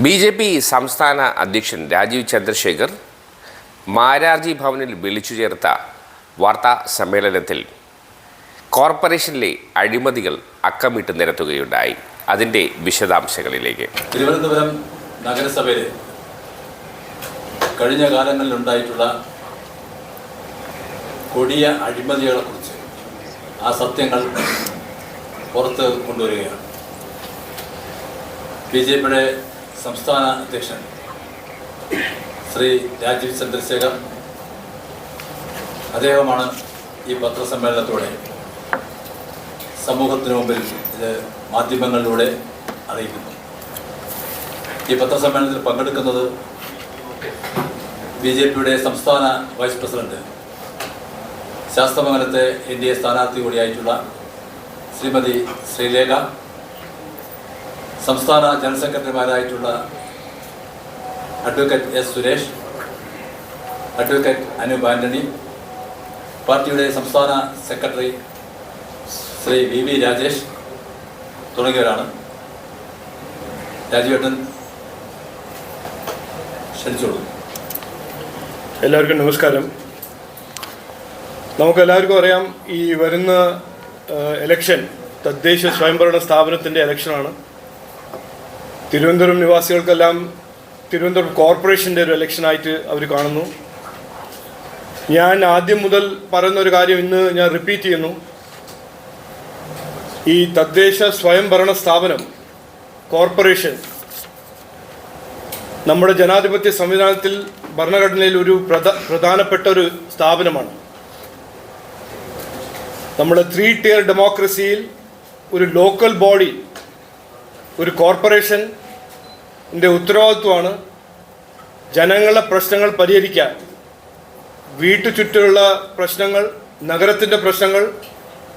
B J P സംസ്ഥാന അധ്യക്ഷൻ രാജീവ് ചന്ദ്രശേഖർ മാരാർജി ഭവനിൽ വിളിച്ചു ചേർത്ത വാർത്താ സമ്മേളനത്തിൽ കോർപ്പറേഷനിലെ അഴിമതികൾ അക്കമിട്ട് നിരത്തുകയുണ്ടായി. അതിന്റെ വിശദാംശങ്ങളിലേക്ക്. തിരുവനന്തപുരം നഗരസഭയിൽ കഴിഞ്ഞ കാലങ്ങളിൽ ഉണ്ടായിട്ടുള്ള കൊടിയ അഴിമതികളെക്കുറിച്ച് ആ സത്യങ്ങൾ പുറത്ത് കൊണ്ടുവരികയാണ്. ബി ജെ പിയുടെ സംസ്ഥാന അധ്യക്ഷൻ. ശ്രീ രാജീവ് ചന്ദ്രശേഖർ. അദ്ദേഹമാണ് ഈ പത്രസമ്മേളനത്തോടെ സമൂഹത്തിന് മുമ്പിൽ ഇത് മാധ്യമങ്ങളിലൂടെ അറിയിക്കുന്നു ഈ പത്രസമ്മേളനത്തിൽ പങ്കെടുക്കുന്നത് ബി ജെ പിയുടെ സംസ്ഥാന വൈസ് പ്രസിഡന്റ് ശാസ്ത്രമംഗലത്തെ എൻ ഡി എ സ്ഥാനാർത്ഥി കൂടിയായിട്ടുള്ള ശ്രീമതി ശ്രീലേഖ സംസ്ഥാന general സെക്രട്ടറിമാരായിട്ടുള്ള advocate S Suresh advocate Anoop Antony പാർട്ടിയുടെ സംസ്ഥാന secretary Shri V V Rajesh തുടങ്ങിയവരാണ്. രാജീവേട്ടൻ ക്ഷണിച്ചോളൂ. എല്ലാവർക്കും നമസ്കാരം. നമുക്കെല്ലാവർക്കും അറിയാം ഈ വരുന്ന ഇലക്ഷൻ തദ്ദേശ സ്വയംഭരണ സ്ഥാപനത്തിന്റെ ഇലക്ഷനാണ് തിരുവനന്തപുരം നിവാസികൾക്കെല്ലാം തിരുവനന്തപുരം കോർപ്പറേഷന്റെ ഒരു ഇലക്ഷനായിട്ട് അവർ കാണുന്നു. ഞാൻ ആദ്യം മുതൽ പറയുന്ന ഒരു കാര്യം ഇന്ന് ഞാൻ റിപ്പീറ്റ് ചെയ്യുന്നു. ഈ തദ്ദേശ സ്വയംഭരണ സ്ഥാപനം കോർപ്പറേഷൻ നമ്മുടെ ജനാധിപത്യ സംവിധാനത്തിൽ ഭരണഘടനയിൽ ഒരു പ്രധ പ്രധാനപ്പെട്ട ഒരു സ്ഥാപനമാണ്. നമ്മുടെ ത്രീ ടിയർ ഡെമോക്രസിയിൽ ഒരു ലോക്കൽ ബോഡി ഒരു കോർപ്പറേഷന്റെ ഉത്തരവാദിത്വമാണ് ജനങ്ങളുടെ പ്രശ്നങ്ങൾ പരിഹരിക്കാൻ. വീട്ടു ചുറ്റുമുള്ള പ്രശ്നങ്ങൾ നഗരത്തിന്റെ പ്രശ്നങ്ങൾ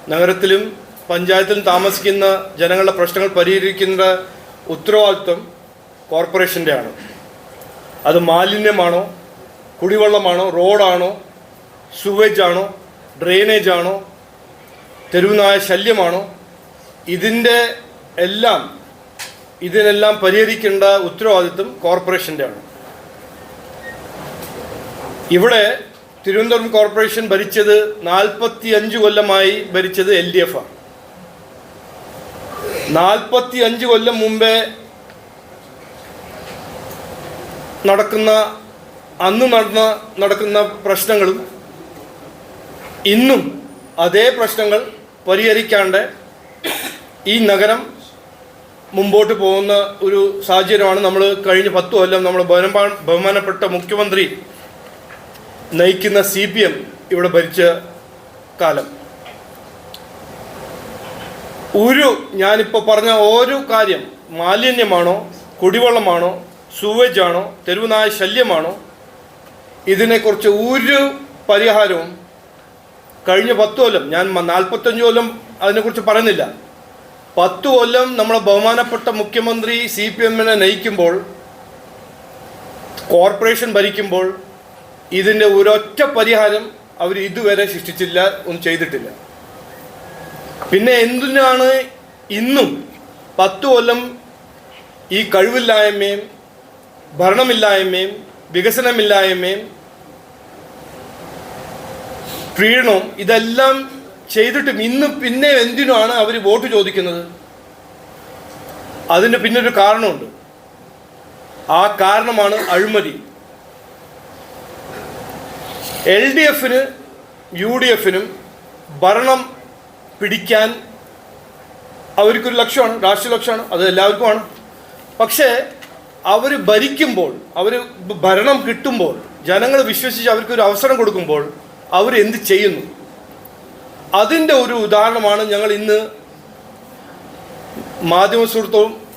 നഗരത്തിലും പഞ്ചായത്തിലും താമസിക്കുന്ന ജനങ്ങളുടെ പ്രശ്നങ്ങൾ പരിഹരിക്കുന്ന ഉത്തരവാദിത്വം കോർപ്പറേഷന്റെ ആണ്. അത് മാലിന്യമാണോ കുടിവെള്ളമാണോ റോഡാണോ സുവേജ് ആണോ ഡ്രെയിനേജ് ആണോ തെരുവുനായ ശല്യമാണോ ഇതിന്റെ എല്ലാം ഇതിനെല്ലാം പരിഹരിക്കേണ്ട ഉത്തരവാദിത്വം കോർപ്പറേഷന്റെ ആണ് ഇവിടെ തിരുവനന്തപുരം കോർപ്പറേഷൻ ഭരിച്ചത് നാൽപ്പത്തി അഞ്ച് കൊല്ലമായി ഭരിച്ചത് എൽ ഡി എഫ് ആണ്. നാൽപ്പത്തി അഞ്ച് കൊല്ലം മുമ്പേ നടക്കുന്ന അന്ന് നടന്ന നടക്കുന്ന പ്രശ്നങ്ങളും ഇന്നും അതേ പ്രശ്നങ്ങൾ പരിഹരിക്കാണ്ട് ഈ നഗരം മുമ്പോട്ട് പോകുന്ന ഒരു സാഹചര്യമാണ് നമ്മൾ കഴിഞ്ഞ പത്ത് കൊല്ലം നമ്മൾ ബഹുമാനപ്പെട്ട മുഖ്യമന്ത്രി നയിക്കുന്ന സി പി എം ഇവിടെ ഭരിച്ച കാലം. ഒരു ഞാനിപ്പോൾ പറഞ്ഞ ഓരോ കാര്യം മാലിന്യമാണോ കുടിവെള്ളമാണോ സൂവേജ് ആണോ തെരുവുനായ ശല്യമാണോ ഇതിനെക്കുറിച്ച് ഒരു പരിഹാരവും കഴിഞ്ഞ പത്ത് കൊല്ലം ഞാൻ നാൽപ്പത്തഞ്ച് കൊല്ലം അതിനെക്കുറിച്ച് പറയുന്നില്ല. പത്ത് കൊല്ലം നമ്മളെ ബഹുമാനപ്പെട്ട മുഖ്യമന്ത്രി സി പി എമ്മിനെ നയിക്കുമ്പോൾ കോർപ്പറേഷൻ ഭരിക്കുമ്പോൾ ഇതിന്റെ ഒരൊറ്റ പരിഹാരം അവർ ഇതുവരെ സൃഷ്ടിച്ചില്ല ഒന്നും ചെയ്തിട്ടില്ല. പിന്നെ എന്തിനാണ് ഇന്നും പത്തു കൊല്ലം ഈ കഴിവില്ലായ്മയും ഭരണമില്ലായ്മയും വികസനമില്ലായ്മയും പ്രീണവും ഇതെല്ലാം ചെയ്തിട്ടും ഇന്ന് പിന്നെ എന്തിനാണ് അവർ വോട്ട് ചോദിക്കുന്നത്? അതിന് പിന്നൊരു കാരണമുണ്ട്. ആ കാരണമാണ് അഴിമതി. എൽ ഡി എഫിന് യു ഡി എഫിനും ഭരണം പിടിക്കാൻ അവർക്കൊരു ലക്ഷ്യമാണ് രാഷ്ട്രീയ ലക്ഷ്യമാണ് അത് എല്ലാവർക്കുമാണ്. പക്ഷേ അവർ ഭരിക്കുമ്പോൾ അവർ ഭരണം കിട്ടുമ്പോൾ ജനങ്ങൾ വിശ്വസിച്ച് അവർക്കൊരു അവസരം കൊടുക്കുമ്പോൾ അവരെന്ത് ചെയ്യുന്നു? അതിന്റെ ഒരു ഉദാഹരണമാണ് ഞങ്ങൾ ഇന്ന് മാധ്യമ സുഹൃത്തും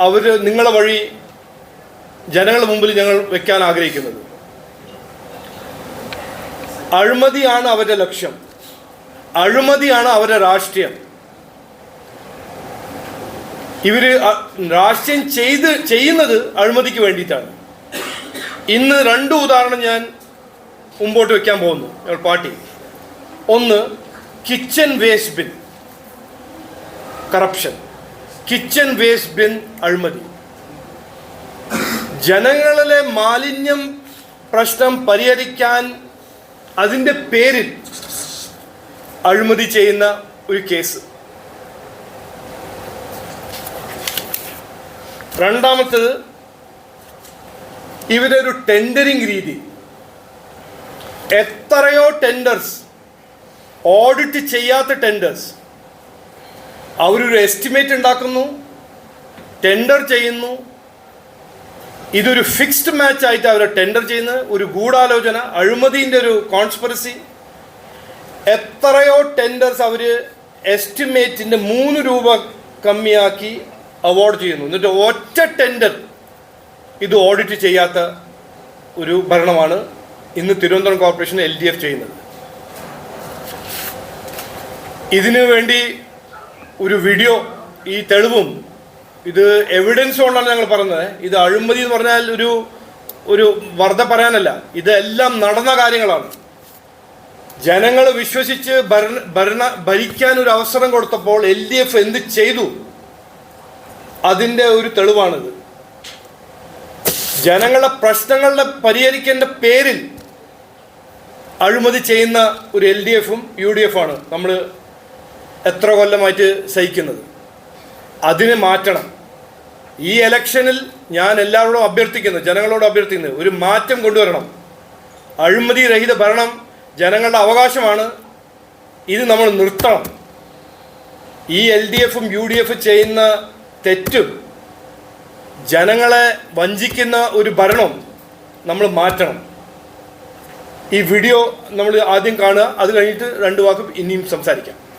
അവർ നിങ്ങളെ വഴി ജനങ്ങളുടെ മുമ്പിൽ ഞങ്ങൾ വെക്കാൻ ആഗ്രഹിക്കുന്നത്. അഴിമതിയാണ് അവരുടെ ലക്ഷ്യം. അഴിമതിയാണ് അവരുടെ രാഷ്ട്രീയം. ഇവർ രാഷ്ട്രീയം ചെയ്ത് ചെയ്യുന്നത് അഴിമതിക്ക് വേണ്ടിയിട്ടാണ്. ഇന്ന് രണ്ട് ഉദാഹരണം ഞാൻ മുമ്പോട്ട് വെക്കാൻ പോകുന്നു. ഞങ്ങൾ പാർട്ടി. ഒന്ന് kitchen waste bin corruption kitchen waste bin അഴിമതി ജനങ്ങളിലെ മാലിന്യം പ്രശ്നം പരിഹരിക്കാൻ അതിന്റെ പേരിൽ അഴിമതി ചെയ്യുന്ന ഒരു കേസ്. രണ്ടാമത്തത് ഇവരൊരു ടെൻഡറിങ് രീതി. എത്രയോ ടെൻഡേഴ്സ് ഓഡിറ്റ് ചെയ്യാത്ത ടെൻഡേഴ്സ് അവരൊരു എസ്റ്റിമേറ്റ് ഉണ്ടാക്കുന്നു ടെൻഡർ ചെയ്യുന്നു. ഇതൊരു ഫിക്സ്ഡ് മാച്ച് ആയിട്ട് അവർ ടെൻഡർ ചെയ്യുന്നത്. ഒരു ഗൂഢാലോചന അഴിമതിന്റെ ഒരു കോൺസ്പെറസി എത്രയോ ടെൻഡേഴ്സ് അവർ എസ്റ്റിമേറ്റിന്റെ മൂന്ന് രൂപ കമ്മിയാക്കി അവാർഡ് ചെയ്യുന്നു. എന്നിട്ട് ഒറ്റ ടെൻഡർ ഇത് ഓഡിറ്റ് ചെയ്യാത്ത ഒരു ഭരണമാണ് ഇന്ന് Thiruvananthapuram corporation L D F ചെയ്യുന്നത്. ഇതിനു വേണ്ടി ഒരു വീഡിയോ ഈ തെളിവും ഇത് എവിഡൻസ് കൊണ്ടാണ് ഞങ്ങൾ പറഞ്ഞത്. ഇത് അഴിമതി എന്ന് പറഞ്ഞാൽ ഒരു ഒരു വർദ്ധ പറയാനല്ല. ഇതെല്ലാം നടന്ന കാര്യങ്ങളാണ്. ജനങ്ങൾ വിശ്വസിച്ച് ഭരണ ഭരണ ഭരിക്കാൻ ഒരു അവസരം കൊടുത്തപ്പോൾ എൽ ഡി എഫ് എന്ത് ചെയ്തു? അതിന്റെ ഒരു തെളിവാണിത്. ജനങ്ങളുടെ പ്രശ്നങ്ങളുടെ പരിഹരിക്കേണ്ട പേരിൽ അഴിമതി ചെയ്യുന്ന ഒരു എൽ ഡി എഫും യു ഡി എഫും ആണ്. നമ്മൾ എത്ര കൊല്ലമായിട്ട് സഹിക്കുന്നത്? അതിനെ മാറ്റണം. ഈ ഇലക്ഷനിൽ ഞാൻ എല്ലാവരോടും അഭ്യർത്ഥിക്കുന്നു ജനങ്ങളോട് അഭ്യർത്ഥിക്കുന്നത് ഒരു മാറ്റം കൊണ്ടുവരണം. അഴിമതി രഹിത ഭരണം ജനങ്ങളുടെ അവകാശമാണ്. ഇത് നമ്മൾ നിർത്തണം. ഈ എൽ ഡി എഫും യു ഡി എഫും ചെയ്യുന്ന തെറ്റും ജനങ്ങളെ വഞ്ചിക്കുന്ന ഒരു ഭരണം നമ്മൾ മാറ്റണം. ഈ വീഡിയോ നമ്മൾ ആദ്യം കാണുക അത് കഴിഞ്ഞിട്ട് രണ്ട് വാക്കും ഇനിയും സംസാരിക്കാം.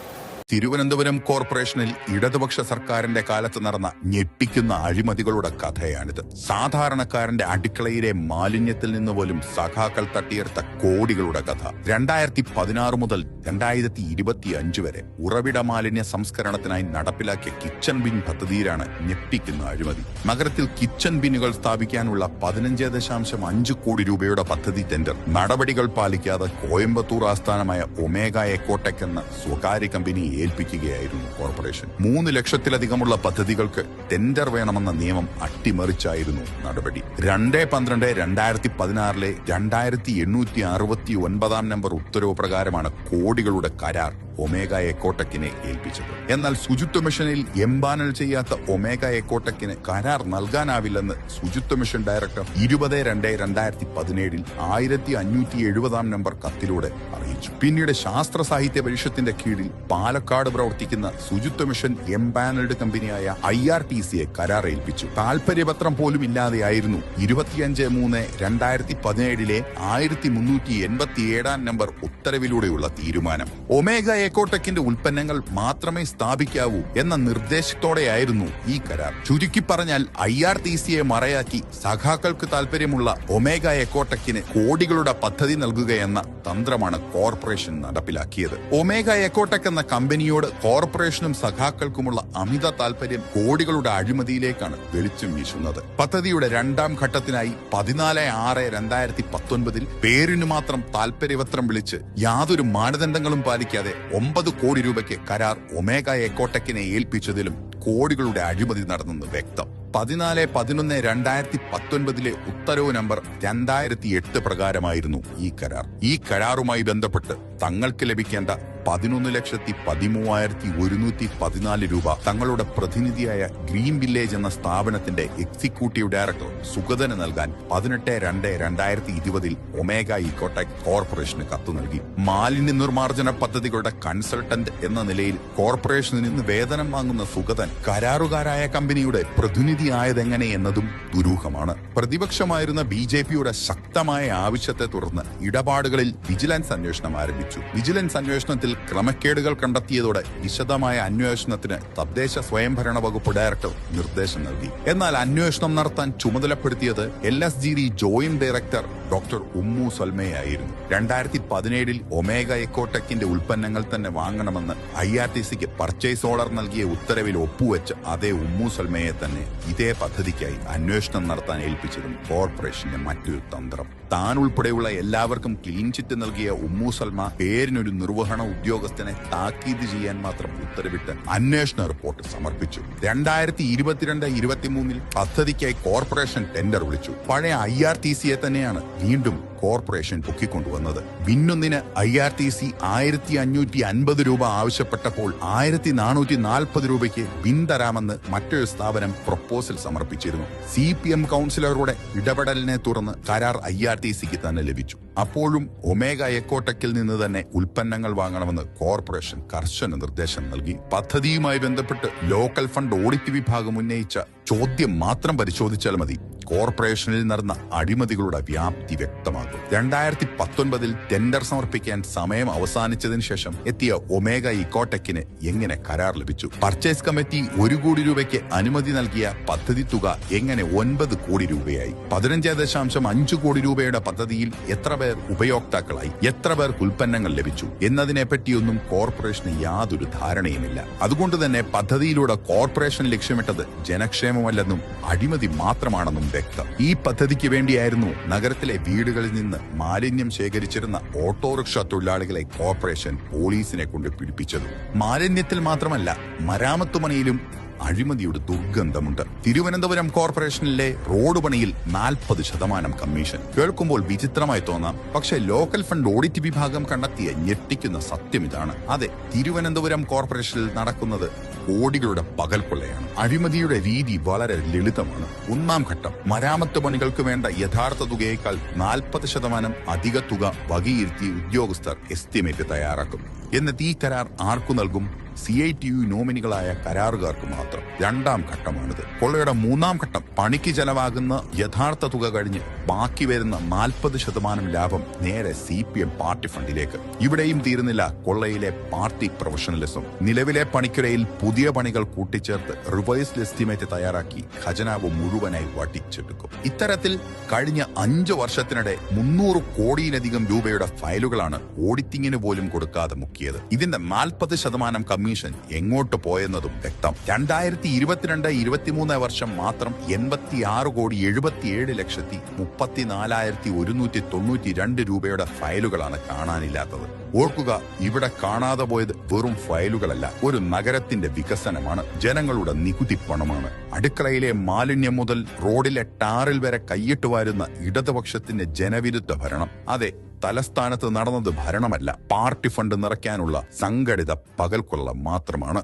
തിരുവനന്തപുരം കോർപ്പറേഷനിൽ ഇടതുപക്ഷ സർക്കാരിന്റെ കാലത്ത് നടന്ന ഞെട്ടിക്കുന്ന അഴിമതികളുടെ കഥയാണിത്. സാധാരണക്കാരന്റെ അടുക്കളയിലെ മാലിന്യത്തിൽ നിന്ന് പോലും സഖാക്കൾ തട്ടിയെടുത്ത കോടികളുടെ കഥ. രണ്ടായിരത്തി പതിനാറ് മുതൽ രണ്ടായിരത്തി ഇരുപത്തി അഞ്ച് വരെ ഉറവിട മാലിന്യ സംസ്കരണത്തിനായി നടപ്പിലാക്കിയ കിച്ചൺ ബിൻ പദ്ധതിയിലാണ് ഞെട്ടിക്കുന്ന അഴിമതി. നഗരത്തിൽ കിച്ചൺ ബിന്നുകൾ സ്ഥാപിക്കാനുള്ള പതിനഞ്ച് ദശാംശം അഞ്ച് കോടി രൂപയുടെ പദ്ധതി ടെൻഡർ. നടപടികൾ പാലിക്കാതെ കോയമ്പത്തൂർ ആസ്ഥാനമായ ഒമേഗ എക്കോടെക് എന്ന സ്വകാര്യ കമ്പനി ഏൽപ്പിക്കുകയായിരുന്നു കോർപ്പറേഷൻ. മൂന്ന് ലക്ഷത്തിലധികമുള്ള പദ്ധതികൾക്ക് ടെൻഡർ വേണമെന്ന നിയമം അട്ടിമറിച്ചായിരുന്നു നടപടി. രണ്ട് പന്ത്രണ്ട് രണ്ടായിരത്തി പതിനാറിലെ രണ്ടായിരത്തി എണ്ണൂറ്റി അറുപത്തി ഒൻപതാം നമ്പർ ഉത്തരവ് പ്രകാരമാണ് കോടികളുടെ കരാർ. ഒമേഗ കോട്ടക്കിനെ ഏൽപ്പിച്ചത്. എന്നാൽ ശുചിത്വ മിഷനിൽ എംപാനൽ ചെയ്യാത്ത ഒമേഗ കോട്ടക്കിന് കരാർ നൽകാനാവില്ലെന്ന് ശുചിത്വ മിഷൻ ഡയറക്ടർ ഇരുപത് രണ്ട് രണ്ടായിരത്തി പതിനേഴിൽ ആയിരത്തി അഞ്ഞൂറ്റി എഴുപതാം നമ്പർ കത്തിലൂടെ അറിയിച്ചു. പിന്നീട് ശാസ്ത്ര സാഹിത്യ പരിഷത്തിന്റെ കീഴിൽ പാലക്കാട് പ്രവർത്തിക്കുന്ന ശുചിത്വ മിഷൻ എംപാനൽഡ് കമ്പനിയായ ഐ ആർ ടി സിയെ കരാർ ഏൽപ്പിച്ചു. താൽപര്യപത്രം പോലും ഇല്ലാതെയായിരുന്നു ഇരുപത്തിയഞ്ച് മൂന്ന് രണ്ടായിരത്തി പതിനേഴിലെ ആയിരത്തി മുന്നൂറ്റി എൺപത്തി ഏഴാം നമ്പർ ഉത്തരവിലൂടെയുള്ള തീരുമാനം. ഒമേഗ എക്കോടെക്കിന്റെ ഉൽപ്പന്നങ്ങൾ മാത്രമേ സ്ഥാപിക്കാവൂ എന്ന നിർദ്ദേശത്തോടെയായിരുന്നു ഈ കരാർ. ചുരുക്കി പറഞ്ഞാൽ ഐ ആർ ടി സിയെ മറയാക്കി സഖാക്കൾക്ക് താൽപര്യമുള്ള ഒമേഗ എക്കോടെക്കിന് കോടികളുടെ പദ്ധതി നൽകുകയെന്ന തന്ത്രമാണ് കോർപ്പറേഷൻ നടപ്പിലാക്കിയത്. ഒമേഗ എക്കോടെക് എന്ന കമ്പനിയോട് കോർപ്പറേഷനും സഖാക്കൾക്കുമുള്ള അമിത താൽപര്യം കോടികളുടെ അഴിമതിയിലേക്കാണ് വെളിച്ചം വീശുന്നത്. പദ്ധതിയുടെ രണ്ടാം ഘട്ടത്തിനായി പതിനാല് ആറ് രണ്ടായിരത്തി പത്തൊൻപതിൽ പേരിനു മാത്രം താൽപര്യപത്രം വിളിച്ച് യാതൊരു മാനദണ്ഡങ്ങളും പാലിക്കാതെ ഒമ്പത് കോടി രൂപയ്ക്ക് കരാർ ഒമേഗ എക്കോടെക്കിനെ ഏൽപ്പിച്ചതിലും കോടികളുടെ അഴിമതി നടന്നെന്ന് വ്യക്തം. പതിനാല് പതിനൊന്ന് രണ്ടായിരത്തി പത്തൊൻപതിലെ ഉത്തരവ് നമ്പർ രണ്ടായിരത്തി എട്ട് പ്രകാരമായിരുന്നു ഈ കരാർ. ഈ കരാറുമായി ബന്ധപ്പെട്ട് തങ്ങൾക്ക് ലഭിക്കേണ്ട പതിനൊന്ന് ലക്ഷത്തി പതിമൂവായിരത്തി ഒരുന്നൂറ്റി പതിനാല് രൂപ തങ്ങളുടെ പ്രതിനിധിയായ ഗ്രീൻ വില്ലേജ് എന്ന സ്ഥാപനത്തിന്റെ എക്സിക്യൂട്ടീവ് ഡയറക്ടർ സുഗതന് നൽകാൻ പതിനെട്ട് രണ്ട് രണ്ടായിരത്തി ഇരുപതിൽ ഒമേഗ ഇക്കോടെക് കോർപ്പറേഷന് കത്തു നൽകി. മാലിന്യ നിർമ്മാർജന പദ്ധതികളുടെ കൺസൾട്ടന്റ് എന്ന നിലയിൽ കോർപ്പറേഷനിൽ നിന്ന് വേതനം വാങ്ങുന്ന സുഗതൻ കരാറുകാരായ കമ്പനിയുടെ പ്രതിനിധിയായതെങ്ങനെ എന്നതും ദുരൂഹമാണ്. പ്രതിപക്ഷമായിരുന്ന ബി ജെ പിയുടെ ശക്തമായ ആവശ്യത്തെ തുടർന്ന് ഇടപാടുകളിൽ വിജിലൻസ് അന്വേഷണം ആരംഭിച്ചു. വിജിലൻസ് അന്വേഷണത്തിൽ ക്രമക്കേടുകൾ കണ്ടെത്തിയതോടെ വിശദമായ അന്വേഷണത്തിന് തദ്ദേശ സ്വയംഭരണ വകുപ്പ് ഡയറക്ടർ നിർദ്ദേശം നൽകി. എന്നാൽ അന്വേഷണം നടത്താൻ ചുമതലപ്പെടുത്തിയത് L S G D joint director doctor Ummu സൽമയായിരുന്നു. രണ്ടായിരത്തി പതിനേഴിൽ ഒമേഗ എക്കോടെക്കിന്റെ ഉൽപ്പന്നങ്ങൾ തന്നെ വാങ്ങണമെന്ന് ഐ ആർ ടി സിക്ക് പർച്ചേസ് ഓർഡർ നൽകിയ ഉത്തരവിൽ ഒപ്പുവെച്ച് അതേ ഉമ്മു സൽമയെ തന്നെ ഇതേ പദ്ധതിക്കായി അന്വേഷണം നടത്താൻ ഏൽപ്പിച്ചതും കോർപ്പറേഷന്റെ മറ്റൊരു തന്ത്രം. താൻ ഉൾപ്പെടെയുള്ള എല്ലാവർക്കും ക്ലീൻ ചിറ്റ് നൽകിയ ഉമ്മു സൽമ പേരിനൊരു നിർവഹണ ഉദ്യോഗസ്ഥനെ താക്കീത് ചെയ്യാൻ മാത്രം ഉത്തരവിട്ട് അന്വേഷണ റിപ്പോർട്ട് സമർപ്പിച്ചു. രണ്ടായിരത്തി ഇരുപത്തിരണ്ട് ഇരുപത്തിമൂന്നിൽ പദ്ധതിക്കായി കോർപ്പറേഷൻ ടെൻഡർ വിളിച്ചു. പഴയ ഐ ആർ ടി സിയെ തന്നെയാണ് വീണ്ടും കോർപ്പറേഷൻ പൊക്കിക്കൊണ്ടുവന്നത്. വിന്നൊന്നിന് ഐ ആർ ടി സി ആയിരത്തി അഞ്ഞൂറ്റി അൻപത് രൂപ ആവശ്യപ്പെട്ടപ്പോൾ ആയിരത്തി നാനൂറ്റി നാൽപ്പത് രൂപയ്ക്ക് ബിൻ തരാമെന്ന് മറ്റൊരു സ്ഥാപനം പ്രപ്പോസൽ സമർപ്പിച്ചിരുന്നു. സി പി എം കൗൺസിലറുടെ ഇടപെടലിനെ തുടർന്ന് കരാർ ഐ ആർ ടി സിക്ക് തന്നെ ലഭിച്ചു. അപ്പോഴും ഒമേഗ എക്കോട്ടക്കിൽ നിന്ന് തന്നെ ഉൽപ്പന്നങ്ങൾ വാങ്ങണമെന്ന് കോർപ്പറേഷൻ കർശന നിർദ്ദേശം നൽകി. പദ്ധതിയുമായി ബന്ധപ്പെട്ട് ലോക്കൽ ഫണ്ട് ഓഡിറ്റ് വിഭാഗം ഉന്നയിച്ച ചോദ്യം മാത്രം പരിശോധിച്ചാൽ മതി. കോർപ്പറേഷനിൽ നടന്ന അഴിമതികളുടെ വ്യാപ്തി വ്യക്തമാകും. രണ്ടായിരത്തി പത്തൊൻപതിൽ ടെൻഡർ സമർപ്പിക്കാൻ സമയം അവസാനിച്ചതിന് ശേഷം എത്തിയ ഒമേഗ ഇക്കോടെക്കിന് എങ്ങനെ കരാർ ലഭിച്ചു? പർച്ചേസ് കമ്മിറ്റി ഒരു കോടി രൂപയ്ക്ക് അനുമതി നൽകിയ പദ്ധതി തുക എങ്ങനെ ഒൻപത് കോടി രൂപയായി? പതിനഞ്ച് ദശാംശം അഞ്ച് കോടി രൂപയുടെ പദ്ധതിയിൽ എത്ര പേർ ഉപയോക്താക്കളായി? എത്ര പേർക്ക് ഉൽപ്പന്നങ്ങൾ ലഭിച്ചു? എന്നതിനെ പറ്റിയൊന്നും കോർപ്പറേഷന് യാതൊരു ധാരണയുമില്ല. അതുകൊണ്ട് തന്നെ പദ്ധതിയിലൂടെ കോർപ്പറേഷൻ ലക്ഷ്യമിട്ടത് ജനക്ഷേമമല്ലെന്നും അഴിമതി മാത്രമാണെന്നും വ്യക്തം. ഈ പദ്ധതിക്ക് വേണ്ടിയായിരുന്നു നഗരത്തിലെ വീടുകളിൽ നിന്ന് മാലിന്യം ശേഖരിച്ചിരുന്ന ഓട്ടോറിക്ഷ തൊഴിലാളികളെ കോർപ്പറേഷൻ പോലീസിനെ കൊണ്ട് പിടിപ്പിച്ചത്. മാലിന്യത്തിൽ മാത്രമല്ല മരാമത്ത് പണിയിലും അഴിമതിയുടെ ദുർഗന്ധമുണ്ട്. തിരുവനന്തപുരം കോർപ്പറേഷനിലെ റോഡ് പണിയിൽ നാൽപ്പത് ശതമാനം കമ്മീഷൻ. കേൾക്കുമ്പോൾ വിചിത്രമായി തോന്നാം. പക്ഷെ ലോക്കൽ ഫണ്ട് ഓഡിറ്റ് വിഭാഗം കണ്ടെത്തിയ ഞെട്ടിക്കുന്ന സത്യം ഇതാണ്. അതെ തിരുവനന്തപുരം കോർപ്പറേഷനിൽ നടക്കുന്നത് കോടികളുടെ പകൽക്കൊള്ളയാണ്. അഴിമതിയുടെ രീതി വളരെ ലളിതമാണ്. ഒന്നാം ഘട്ടം മരാമത്ത് പണികൾക്ക് വേണ്ട യഥാർത്ഥ തുകയേക്കാൾ നാൽപ്പത് ശതമാനം അധിക തുക വകയിരുത്തി ഉദ്യോഗസ്ഥർ എസ്റ്റിമേറ്റ് തയ്യാറാക്കും. എന്നിട്ട് ഈ കരാർ ആർക്കു നൽകും? സി ഐ ടി യു നോമിനികളായ കരാറുകാർക്ക് മാത്രം. രണ്ടാം ഘട്ടമാണിത്. കൊള്ളയുടെ മൂന്നാം ഘട്ടം പണിക്ക് ചെലവാകുന്ന യഥാർത്ഥ തുക കഴിഞ്ഞ് ബാക്കി വരുന്ന നാൽപ്പത് ശതമാനം ലാഭം നേരെ സി പി എം പാർട്ടി ഫണ്ടിലേക്ക്. ഇവിടെയും തീരുന്നില്ല കൊള്ളയിലെ പാർട്ടി പ്രൊഫഷണലിസം. നിലവിലെ പണിക്കുരയിൽ പുതിയ പണികൾ കൂട്ടിച്ചേർത്ത് റിവേഴ്സ് എസ്റ്റിമേറ്റ് തയ്യാറാക്കി ഖജനാവ് മുഴുവനായി വട്ടിച്ചെടുക്കും ഇത്തരത്തിൽ കഴിഞ്ഞ അഞ്ചു വർഷത്തിനിടെ മുന്നൂറ് കോടിയിലധികം രൂപയുടെ ഫയലുകളാണ് ഓഡിറ്റിങ്ങിന് പോലും കൊടുക്കാതെ മുക്കിയത് ഇതിന്റെ നാൽപ്പത് ശതമാനം കമ്മീഷൻ എങ്ങോട്ട് പോയെന്നതും വ്യക്തം. രണ്ടായിരത്തി ഇരുപത്തിരണ്ട് ഇരുപത്തിമൂന്ന് വർഷം മാത്രം എൺപത്തി ആറ് കോടി എഴുപത്തിയേഴ് ലക്ഷത്തി മുപ്പത്തിനാലായിരത്തി ഒരുന്നൂറ്റി തൊണ്ണൂറ്റി രണ്ട് രൂപയുടെ ഫയലുകളാണ് കാണാനില്ലാത്തത്. ഓർക്കുക ഇവിടെ കാണാതെ പോയത് വെറും ഫയലുകളല്ല. ഒരു നഗരത്തിന്റെ വികസനമാണ്. ജനങ്ങളുടെ നികുതി പണമാണ്. അടുക്കളയിലെ മാലിന്യം മുതൽ റോഡിലെ ടാറിൽ വരെ കൈയിട്ട് വാരുന്ന ഇടതുപക്ഷത്തിന്റെ ജനവിരുദ്ധ ഭരണം. അതെ തലസ്ഥാനത്ത് നടന്നത് ഭരണമല്ല. പാർട്ടി ഫണ്ട് നിറയ്ക്കാനുള്ള സംഘടിത പകൽക്കൊള്ള മാത്രമാണ്.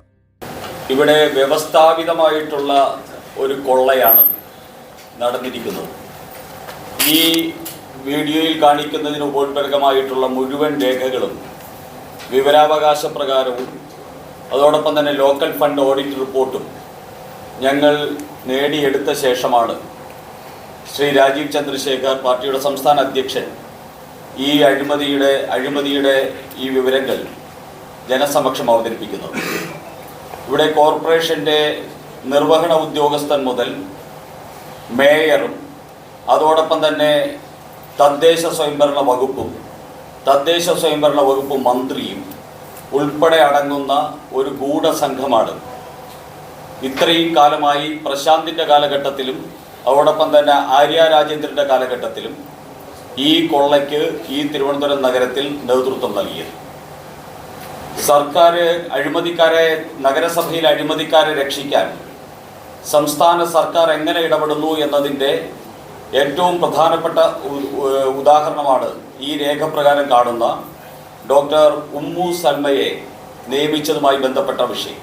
ഇവിടെ വ്യവസ്ഥാപിതമായിട്ടുള്ള ഒരു കൊള്ളയാണ് നടന്നിരിക്കുന്നത്. ഈ വീഡിയോയിൽ കാണിക്കുന്നതിന് ഉപോത്പരകമായിട്ടുള്ള മുഴുവൻ രേഖകളും വിവരാവകാശ പ്രകാരവും അതോടൊപ്പം തന്നെ ലോക്കൽ ഫണ്ട് ഓഡിറ്റ് റിപ്പോർട്ടും ഞങ്ങൾ നേടിയെടുത്ത ശേഷമാണ് ശ്രീ രാജീവ് ചന്ദ്രശേഖർ പാർട്ടിയുടെ സംസ്ഥാന അധ്യക്ഷൻ ഈ അഴിമതിയുടെ അഴിമതിയുടെ ഈ വിവരങ്ങൾ ജനസമക്ഷം അവതരിപ്പിക്കുന്നത് ഇവിടെ കോർപ്പറേഷന്റെ നിർവഹണ ഉദ്യോഗസ്ഥൻ മുതൽ മേയറും അതോടൊപ്പം തന്നെ തദ്ദേശ സ്വയംഭരണ വകുപ്പും തദ്ദേശ സ്വയംഭരണ വകുപ്പ് മന്ത്രിയും ഉൾപ്പെടെ അടങ്ങുന്ന ഒരു ഗൂഢസംഘമാണ്. ഇത്രയും കാലമായി പ്രശാന്തിന്റെ കാലഘട്ടത്തിലും അതോടൊപ്പം തന്നെ ആര്യ രാജേന്ദ്രന്റെ കാലഘട്ടത്തിലും ഈ കൊള്ളയ്ക്ക് ഈ തിരുവനന്തപുരം നഗരത്തിൽ നേതൃത്വം നൽകിയത്. സർക്കാർ അഴിമതിക്കാരെ നഗരസഭയിൽ അഴിമതിക്കാരെ രക്ഷിക്കാൻ സംസ്ഥാന സർക്കാർ എങ്ങനെ ഇടപെടുന്നു എന്നതിന്റെ ഏറ്റവും പ്രധാനപ്പെട്ട ഉദാഹരണമാണ് ഈ രേഖപ്രകാരം കാണുന്ന ഡോക്ടർ ഉമ്മു സൽമയെ നിയമിച്ചതുമായി ബന്ധപ്പെട്ട വിഷയം.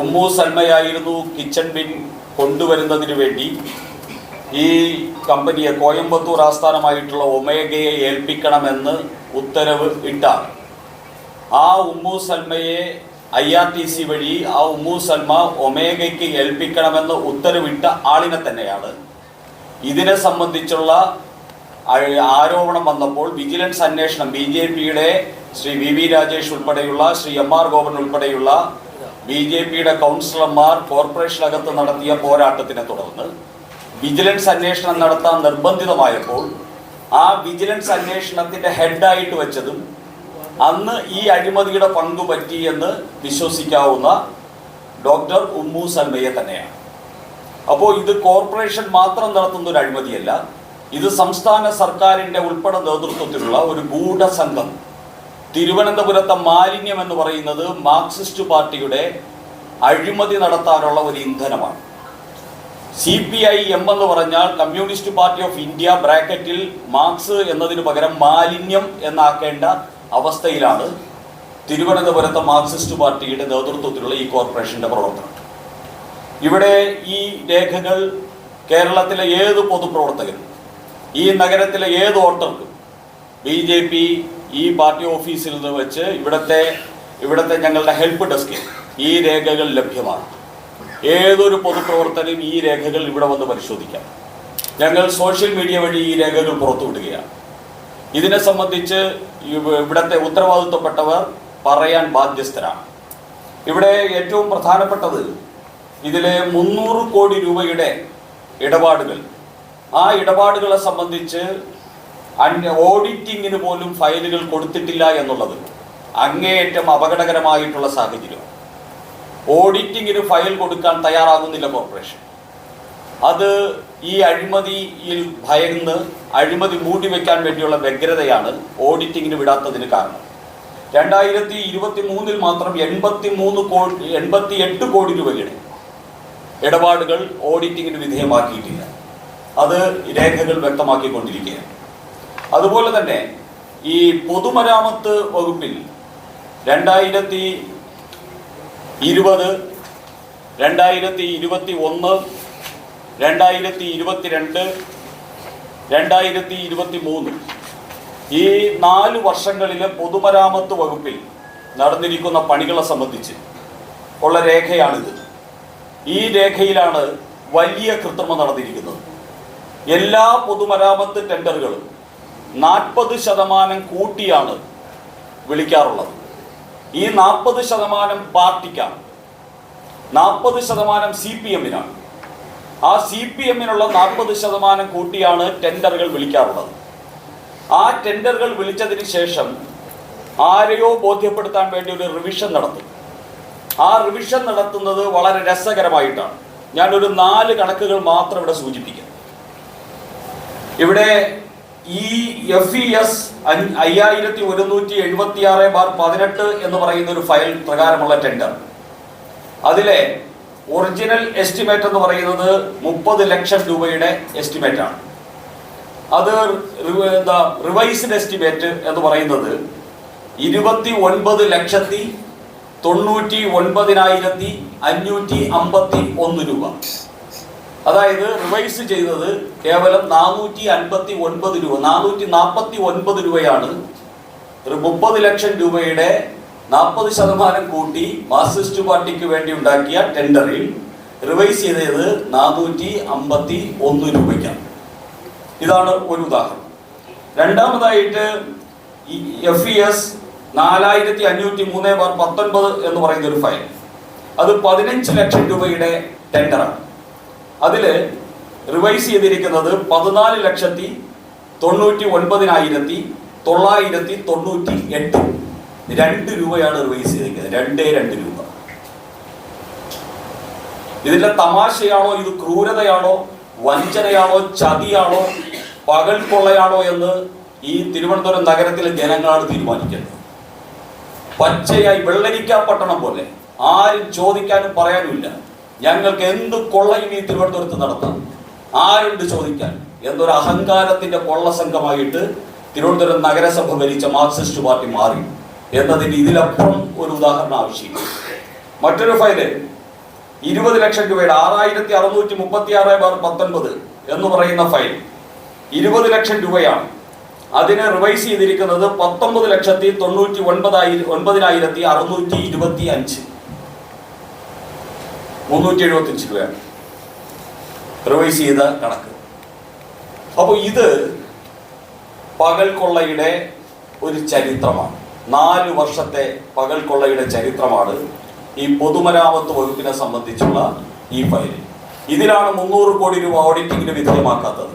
ഉമ്മു സൽമയായിരുന്നു കിച്ചൺ ബിൻ കൊണ്ടുവരുന്നതിന് വേണ്ടി ഈ കമ്പനിയെ കോയമ്പത്തൂർ ആസ്ഥാനമായിട്ടുള്ള ഒമേഗയെ ഏൽപ്പിക്കണമെന്ന് ഉത്തരവ് ഇട്ടാണ് ആ ഉമ്മു സൽമയെ ഐ ആർ ടി സി വഴി ആ ഉമ്മു സൽമ ഒമേഗയ്ക്ക് ഏൽപ്പിക്കണമെന്ന് ഉത്തരവിട്ട ആളിനെ തന്നെയാണ്. ഇതിനെ സംബന്ധിച്ചുള്ള ആരോപണം വന്നപ്പോൾ വിജിലൻസ് അന്വേഷണം ബി ജെ പിയുടെ ശ്രീ വി വി രാജേഷ് ഉൾപ്പെടെയുള്ള ശ്രീ എം ആർ ഗോപൻ ഉൾപ്പെടെയുള്ള ബി ജെ പിയുടെ കൗൺസിലർമാർ കോർപ്പറേഷനകത്ത് നടത്തിയ പോരാട്ടത്തിനെ തുടർന്ന് വിജിലൻസ് അന്വേഷണം നടത്താൻ നിർബന്ധിതമായപ്പോൾ ആ വിജിലൻസ് അന്വേഷണത്തിന്റെ ഹെഡായിട്ട് വെച്ചതും അന്ന് ഈ അഴിമതിയുടെ പങ്കു പറ്റിയെന്ന് വിശ്വസിക്കാവുന്ന ഡോക്ടർ ഉമ്മു സൽമയെ തന്നെയാണ്. അപ്പോൾ ഇത് കോർപ്പറേഷൻ മാത്രം നടത്തുന്ന ഒരു അഴിമതിയല്ല ഇത് സംസ്ഥാന സർക്കാരിന്റെ ഉൾപ്പെടെ നേതൃത്വത്തിലുള്ള ഒരു ഗൂഢസംഘം. തിരുവനന്തപുരത്തെ മാലിന്യം എന്ന് പറയുന്നത് മാർക്സിസ്റ്റ് പാർട്ടിയുടെ അഴിമതി നടത്താനുള്ള ഒരു ഇന്ധനമാണ്. സി പി ഐ എം എന്ന് പറഞ്ഞാൽ കമ്മ്യൂണിസ്റ്റ് പാർട്ടി ഓഫ് ഇന്ത്യ ബ്രാക്കറ്റിൽ മാർക്സ് എന്നതിന് പകരം മാലിന്യം എന്നാക്കേണ്ട അവസ്ഥയിലാണ് തിരുവനന്തപുരത്തെ മാർക്സിസ്റ്റ് പാർട്ടിയുടെ നേതൃത്വത്തിലുള്ള ഈ കോർപ്പറേഷന്റെ പ്രവർത്തനം. ഇവിടെ ഈ രേഖകൾ കേരളത്തിലെ ഏത് പൊതുപ്രവർത്തകരും ഈ നഗരത്തിലെ ഏത് വോട്ടർക്കും ബി ജെ പി ഈ പാർട്ടി ഓഫീസിൽ നിന്ന് വെച്ച് ഇവിടുത്തെ ഇവിടുത്തെ ഞങ്ങളുടെ ഹെൽപ്പ് ഡെസ്കിൽ ഈ രേഖകൾ ലഭ്യമാണ്. ഏതൊരു പൊതുപ്രവർത്തകനും ഈ രേഖകൾ ഇവിടെ വന്ന് പരിശോധിക്കാം. ഞങ്ങൾ സോഷ്യൽ മീഡിയ വഴി ഈ രേഖകൾ പുറത്തുവിടുകയാണ് ഇതിനെ സംബന്ധിച്ച് ഇവിടത്തെ ഉത്തരവാദിത്വപ്പെട്ടവർ പറയാൻ ബാധ്യസ്ഥരാണ്. ഇവിടെ ഏറ്റവും പ്രധാനപ്പെട്ടത് ഇതിലെ മുന്നൂറ് കോടി രൂപയുടെ ഇടപാടുകൾ. ആ ഇടപാടുകളെ സംബന്ധിച്ച് ഓഡിറ്റിങ്ങിന് പോലും ഫയലുകൾ കൊടുത്തിട്ടില്ല എന്നുള്ളത് അങ്ങേയറ്റം അപകടകരമായിട്ടുള്ള സാഹചര്യം ഓഡിറ്റിങ്ങിന് ഫയൽ കൊടുക്കാൻ തയ്യാറാകുന്നില്ല കോർപ്പറേഷൻ. അത് ഈ അഴിമതിയിൽ ഭയന്ന് അഴിമതി മൂടി വെക്കാൻ വേണ്ടിയുള്ള വ്യഗ്രതയാണ് ഓഡിറ്റിങ്ങിന് വിടാത്തതിന് കാരണം. രണ്ടായിരത്തി ഇരുപത്തി മൂന്നിൽ മാത്രം എൺപത്തി മൂന്ന് കോടി എൺപത്തി എട്ട് കോടി രൂപയുടെ ഇടപാടുകൾ ഓഡിറ്റിങ്ങിന് വിധേയമാക്കിയിട്ടില്ല. അത് രേഖകൾ വ്യക്തമാക്കിക്കൊണ്ടിരിക്കുകയാണ്. അതുപോലെ തന്നെ ഈ പൊതുമരാമത്ത് വകുപ്പിൽ രണ്ടായിരത്തി ഇരുപത് രണ്ടായിരത്തി ഇരുപത്തി ഒന്ന് രണ്ടായിരത്തി ഇരുപത്തിരണ്ട് രണ്ടായിരത്തി ഇരുപത്തി മൂന്ന്. ഈ നാല് വർഷങ്ങളിലെ പൊതുമരാമത്ത് വകുപ്പിൽ നടന്നിരിക്കുന്ന പണികളെ സംബന്ധിച്ച് ഉള്ള രേഖയാണിത്. ഈ രേഖയിലാണ് വലിയ കൃത്രിമം നടന്നിരിക്കുന്നത്. എല്ലാ പൊതുമരാമത്ത് ടെൻഡറുകളും നാൽപ്പത് ശതമാനം കൂട്ടിയാണ് വിളിക്കാറുള്ളത്. ഈ നാൽപ്പത് ശതമാനം പാർട്ടിക്കാണ്. നാൽപ്പത് ശതമാനം സി പി എമ്മിനാണ്. ആ സി പി എമ്മിനുള്ള നാൽപ്പത് ശതമാനം കൂട്ടിയാണ് ടെൻഡറുകൾ വിളിക്കാറുള്ളത്. ആ ടെൻഡറുകൾ വിളിച്ചതിന് ശേഷം ആരെയോ ബോധ്യപ്പെടുത്താൻ വേണ്ടി ഒരു റിവിഷൻ നടത്തും. ആ റിവിഷൻ നടത്തുന്നത് വളരെ രസകരമായിട്ടാണ്. ഞാനൊരു നാല് കണക്കുകൾ മാത്രം ഇവിടെ സൂചിപ്പിക്കാം. ഇവിടെ ഈ എഫ് ഇ എസ് അയ്യായിരത്തി ഒരുന്നൂറ്റി എഴുപത്തി ആറ് ബാർ പതിനെട്ട് എന്ന് പറയുന്ന ഒരു ഫയൽ പ്രകാരമുള്ള ടെൻഡർ അതിലെ ഒറിജിനൽ എസ്റ്റിമേറ്റ് എന്ന് പറയുന്നത് മുപ്പത് ലക്ഷം രൂപയുടെ എസ്റ്റിമേറ്റ് ആണ്. അത് എന്താ റിവൈസ്ഡ് എസ്റ്റിമേറ്റ് എന്ന് പറയുന്നത് ഇരുപത്തി ഒൻപത് ലക്ഷത്തി തൊണ്ണൂറ്റി ഒൻപതിനായിരത്തി അഞ്ഞൂറ്റി അമ്പത്തി ഒന്ന് രൂപ. അതായത് റിവൈസ് ചെയ്തത് കേവലം നാനൂറ്റി അൻപത്തി ഒൻപത് രൂപ നാനൂറ്റി നാൽപ്പത്തി ഒൻപത് രൂപയാണ്. ഒരു മുപ്പത് ലക്ഷം രൂപയുടെ നാൽപ്പത് ശതമാനം കൂട്ടി മാർക്സിസ്റ്റ് പാർട്ടിക്ക് വേണ്ടി ഉണ്ടാക്കിയ ടെൻഡറിൽ റിവൈസ് ചെയ്തത് നാനൂറ്റി അമ്പത്തി ഒന്ന് രൂപയ്ക്കാണ്. ഇതാണ് ഒരു ഉദാഹരണം. രണ്ടാമതായിട്ട് ഈ എഫ് ഇ എസ് നാലായിരത്തി അഞ്ഞൂറ്റി മൂന്ന് ബാർ പത്തൊൻപത് എന്ന് പറയുന്ന ഒരു ഫയൽ. അത് പതിനഞ്ച് ലക്ഷം രൂപയുടെ ടെൻഡറാണ്. അതിൽ റിവൈസ് ചെയ്തിരിക്കുന്നത് പതിനാല് ലക്ഷത്തി തൊണ്ണൂറ്റി ഒൻപതിനായിരത്തി തൊള്ളായിരത്തി തൊണ്ണൂറ്റി എട്ട് രണ്ട് രൂപയാണ് റിവൈസ് ചെയ്തിരിക്കുന്നത്. രണ്ടേ രണ്ട് രൂപ. ഇതിന്റെ തമാശയാണോ? ഇത് ക്രൂരതയാണോ? വഞ്ചനയാണോ? ചതിയാണോ? പകൽ കൊള്ളയാണോ എന്ന് ഈ തിരുവനന്തപുരം നഗരത്തിലെ ജനങ്ങളാണ് തീരുമാനിക്കുന്നത്. പച്ചയായി വെള്ളരിക്കാ പട്ടണം പോലെ. ആരും ചോദിക്കാനും പറയാനുമില്ല. ഞങ്ങൾക്ക് എന്ത് കൊള്ളയും ഈ തിരുവനന്തപുരത്ത് നടത്താം? ആരുണ്ട് ചോദിക്കാൻ? എന്നൊരു അഹങ്കാരത്തിന്റെ കൊള്ള സംഘമായിട്ട് തിരുവനന്തപുരം നഗരസഭ ഭരിച്ച മാർക്സിസ്റ്റ് പാർട്ടി മാറി. എന്നതിന് ഇതിലപ്പുറം ഒരു ഉദാഹരണം ആവശ്യമില്ല. മറ്റൊരു ഫയൽ ഇരുപത് ലക്ഷം രൂപയുടെ ആറായിരത്തി അറുന്നൂറ്റി മുപ്പത്തി ആറ് ബാർ പത്തൊൻപത് എന്ന് പറയുന്ന ഫയൽ. ഇരുപത് ലക്ഷം രൂപയാണ്. അതിനെ റിവൈസ് ചെയ്തിരിക്കുന്നത് പത്തൊമ്പത് ലക്ഷത്തി തൊണ്ണൂറ്റി ഒൻപതായി ഒൻപതിനായിരത്തി അറുന്നൂറ്റി ഇരുപത്തി അഞ്ച് മുന്നൂറ്റി എഴുപത്തഞ്ച് രൂപയാണ്. റിവൈസ് ചെയ്ത കണക്ക്. അപ്പോൾ ഇത് പകൽ കൊള്ളയുടെ ഒരു ചരിത്രമാണ്. നാല് വർഷത്തെ പകൽ കൊള്ളയുടെ ചരിത്രമാണ് ഈ പൊതുമരാമത്ത് വകുപ്പിനെ സംബന്ധിച്ചുള്ള ഈ ഫയൽ ഇതിലാണ് മുന്നൂറ് കോടി രൂപ ഓഡിറ്റിങ്ങിന് വിധേയമാക്കാത്തത്.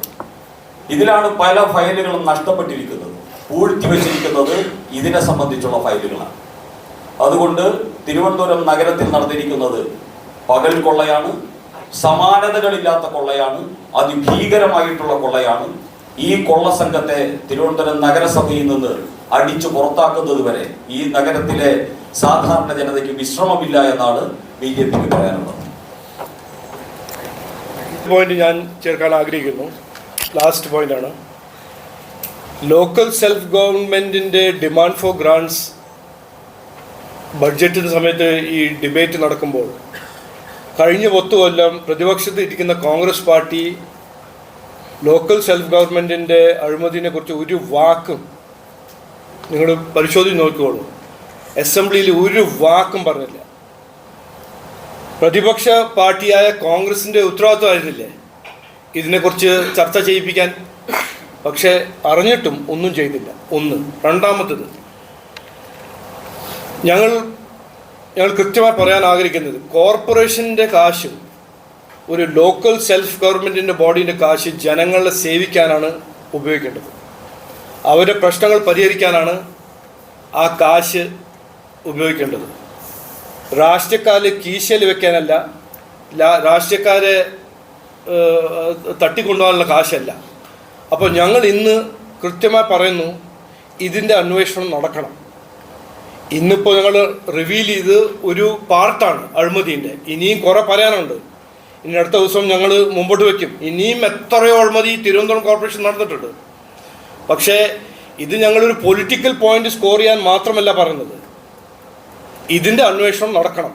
ഇതിലാണ് പല ഫയലുകളും നഷ്ടപ്പെട്ടിരിക്കുന്നത്. പൂഴ്ത്തി വെച്ചിരിക്കുന്നത് ഇതിനെ സംബന്ധിച്ചുള്ള ഫയലുകളാണ്. അതുകൊണ്ട് തിരുവനന്തപുരം നഗരത്തിൽ നടന്നിരിക്കുന്നത് പകൽ കൊള്ളയാണ് സമാനതകളില്ലാത്ത കൊള്ളയാണ് അതിഭീകരമായിട്ടുള്ള കൊള്ളയാണ്. ഈ കൊള്ള സംഘത്തെ തിരുവനന്തപുരം നഗരസഭയിൽ നിന്ന് അടിച്ചു പുറത്താക്കുന്നത് വരെ ഈ നഗരത്തിലെ സാധാരണ ജനതയ്ക്ക് വിശ്രമമില്ല എന്നാണ് ബി ജെ പിക്ക് പറയാനുള്ളത്. പോയിന്റ് ഞാൻ ചേർക്കാൻ ആഗ്രഹിക്കുന്നു. ലാസ്റ്റ് പോയിന്റ് ആണ്. ലോക്കൽ സെൽഫ് ഗവൺമെന്റിന്റെ ഡിമാൻഡ് ഫോർ ഗ്രാൻസ് ബഡ്ജറ്റിന്റെ സമയത്ത് ഈ ഡിബേറ്റ് നടക്കുമ്പോൾ കഴിഞ്ഞ പത്ത് കൊല്ലം പ്രതിപക്ഷത്ത് ഇരിക്കുന്ന കോൺഗ്രസ് പാർട്ടി ലോക്കൽ സെൽഫ് ഗവൺമെന്റിന്റെ അഴിമതിനെ കുറിച്ച് ഒരു വാക്കും നിങ്ങൾ പരിശോധിച്ച് നോക്കിക്കോളൂ. അസംബ്ലിയിൽ ഒരു വാക്കും പറഞ്ഞില്ല. പ്രതിപക്ഷ പാർട്ടിയായ കോൺഗ്രസിന്റെ ഉത്തരവാദിത്വമായിരുന്നില്ലേ ഇതിനെക്കുറിച്ച് ചർച്ച ചെയ്യിപ്പിക്കാൻ. പക്ഷേ അറിഞ്ഞിട്ടും ഒന്നും ചെയ്തില്ല. ഒന്ന്. രണ്ടാമത്തത് ഞങ്ങൾ ഞങ്ങൾ കൃത്യമായി പറയാൻ ആഗ്രഹിക്കുന്നത് കോർപ്പറേഷന്റെ കാശും ഒരു ലോക്കൽ സെൽഫ് ഗവൺമെന്റിന്റെ ബോഡീന്റെ കാശ് ജനങ്ങളെ സേവിക്കാനാണ് ഉപയോഗിക്കേണ്ടത്. അവരുടെ പ്രശ്നങ്ങൾ പരിഹരിക്കാനാണ് ആ കാശ് ഉപയോഗിക്കേണ്ടത്. രാഷ്ട്രീയക്കാരെ കീശയിൽ വെക്കാനല്ല രാഷ്ട്രീയക്കാരെ തട്ടിക്കൊണ്ടുപോകാനുള്ള കാശല്ല. അപ്പോൾ ഞങ്ങൾ ഇന്ന് കൃത്യമായി പറയുന്നു ഇതിന്റെ അന്വേഷണം നടക്കണം. ഇന്നിപ്പോൾ ഞങ്ങൾ റിവീൽ ചെയ്ത് ഒരു പാർട്ടാണ് അഴിമതിന്റെ ഇനിയും കുറേ പറയാനുണ്ട്. ഇനി അടുത്ത ദിവസം ഞങ്ങൾ മുമ്പോട്ട് വയ്ക്കും ഇനിയും എത്രയോ അഴിമതി തിരുവനന്തപുരം കോർപ്പറേഷൻ നടന്നിട്ടുണ്ട്. പക്ഷേ ഇത് ഞങ്ങളൊരു പൊളിറ്റിക്കൽ പോയിന്റ് സ്കോർ ചെയ്യാൻ മാത്രമല്ല പറയുന്നത്. ഇതിന്റെ അന്വേഷണം നടക്കണം.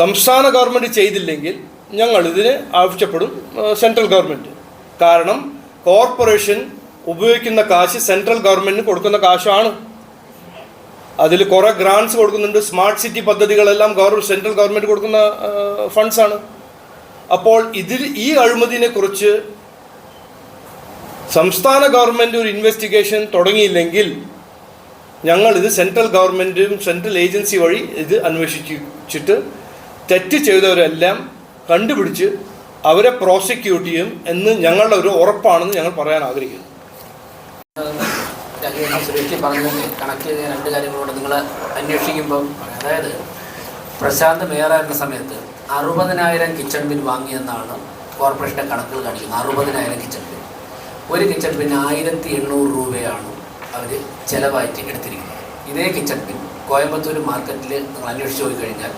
സംസ്ഥാന ഗവൺമെന്റ് ചെയ്തില്ലെങ്കിൽ ഞങ്ങൾ ഇതിന് ആവശ്യപ്പെടും സെൻട്രൽ ഗവൺമെന്റ് കാരണം കോർപ്പറേഷൻ ഉപയോഗിക്കുന്ന കാശ് സെൻട്രൽ ഗവൺമെന്റിന് കൊടുക്കുന്ന കാശാണ്. അതിൽ കുറേ ഗ്രാൻസ് കൊടുക്കുന്നുണ്ട്. സ്മാർട്ട് സിറ്റി പദ്ധതികളെല്ലാം ഗവർ സെൻട്രൽ ഗവൺമെന്റ് കൊടുക്കുന്ന ഫണ്ട്സാണ് അപ്പോൾ ഇതിൽ ഈ അഴിമതിനെ കുറിച്ച് സംസ്ഥാന ഗവൺമെന്റ് ഒരു ഇൻവെസ്റ്റിഗേഷൻ തുടങ്ങിയില്ലെങ്കിൽ ഞങ്ങൾ ഇത് സെൻട്രൽ ഗവൺമെന്റും സെൻട്രൽ ഏജൻസി വഴി ഇത് അന്വേഷിച്ചിട്ട് തെറ്റ് ചെയ്തവരെല്ലാം കണ്ടുപിടിച്ച് അവരെ പ്രോസിക്യൂട്ട് ചെയ്യും എന്ന് ഞങ്ങളുടെ ഒരു ഉറപ്പാണെന്ന് ഞങ്ങൾ പറയാൻ ആഗ്രഹിക്കുന്നു. രാജീവ് സുരേഷി പറഞ്ഞത് കണക്ട് ചെയ്ത രണ്ട് കാര്യങ്ങളോട് നിങ്ങൾ അന്വേഷിക്കുമ്പം അതായത് പ്രശാന്ത് മേയറായിരുന്ന സമയത്ത് അറുപതിനായിരം കിച്ചൺ ബിൻ വാങ്ങിയെന്നാണ് കോർപ്പറേഷന്റെ കണക്കുകൾ കാണിക്കുന്നത്. അറുപതിനായിരം കിച്ചൺ ബിൻ ഒരു കിച്ചൺ ബിൻ ആയിരത്തി എണ്ണൂറ് രൂപയാണ് അവർ ചിലവായിട്ട് എടുത്തിരിക്കുന്നത്. ഇതേ കിച്ചൺ ബിൻ കോയമ്പത്തൂർ മാർക്കറ്റിൽ നിങ്ങൾ അന്വേഷിച്ച് പോയി കഴിഞ്ഞാൽ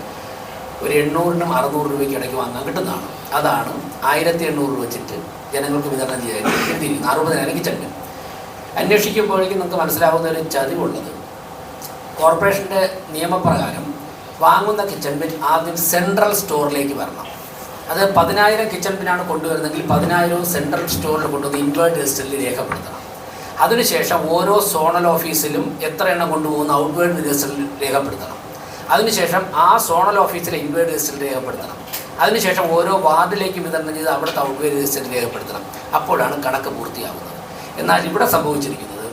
ഒരു എണ്ണൂറിനും അറുന്നൂറ് രൂപയ്ക്ക് ഇടയ്ക്ക് വാങ്ങാൻ കിട്ടുന്നതാണ്. അതാണ് ആയിരത്തി എണ്ണൂറ് രൂപ വെച്ചിട്ട് ജനങ്ങൾക്ക് വിതരണം ചെയ്യാൻ എടുത്തിരിക്കുന്നത്. അറുപതിനായിരം കിച്ചൺ ബിൻ അന്വേഷിക്കുമ്പോഴേക്കും നമുക്ക് മനസ്സിലാവുന്ന ഒരു ചതിവുള്ളത്. കോർപ്പറേഷന്റെ നിയമപ്രകാരം വാങ്ങുന്ന കിച്ചൺ ബിൻ ആദ്യം സെൻട്രൽ സ്റ്റോറിലേക്ക് വരണം. അത് പതിനായിരം കിച്ചൺ ബിനാണ് കൊണ്ടുവരുന്നതെങ്കിൽ പതിനായിരവും സെൻട്രൽ സ്റ്റോറിൽ കൊണ്ടുവന്ന് ഇൻവേർട്ട് രജിസ്റ്ററിൽ രേഖപ്പെടുത്തണം. അതിനുശേഷം ഓരോ സോണൽ ഓഫീസിലും എത്ര എണ്ണം കൊണ്ടുപോകുന്ന ഔട്ട്വേർഡ് രജിസ്റ്ററിൽ രേഖപ്പെടുത്തണം. അതിനുശേഷം ആ സോണൽ ഓഫീസിലെ ഇൻവേർട്ട് രജിസ്റ്ററിൽ രേഖപ്പെടുത്തണം. അതിനുശേഷം ഓരോ വാർഡിലേക്കും വിതരണം ചെയ്ത് അവിടുത്തെ ഔട്ട്വേർഡ് രജിസ്റ്ററിൽ രേഖപ്പെടുത്തണം. അപ്പോഴാണ് കണക്ക് പൂർത്തിയാവുന്നത്. എന്നാൽ ഇവിടെ സംഭവിച്ചിരിക്കുന്നത്